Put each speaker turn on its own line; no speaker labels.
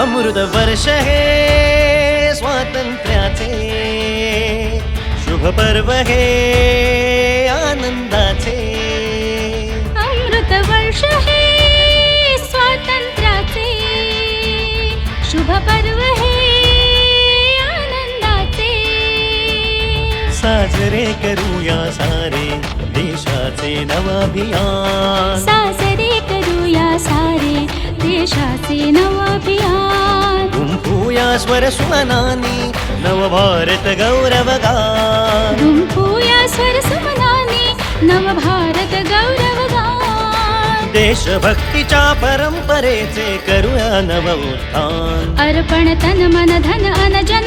अमृत वर्ष हे स्वातंत्र्याचे. शुभ पर्व हे आनंदाचे.
अमृत वर्ष हे स्वातंत्र्याचे. शुभ पर्व हे आनंदाचे.
साजरे करूया सारे देशाचे नवाभियान.
साजरे करूया सारे देशाचे
गुंफूया स्वर सुमनानी नवभारत गौरवगान।
गुंफूया स्वर सुमनाने नवभारत गौरवगान।
देशभक्तीच्या परंपरेचे करूया नव उत्थान
अर्पण तन मन धन अन जन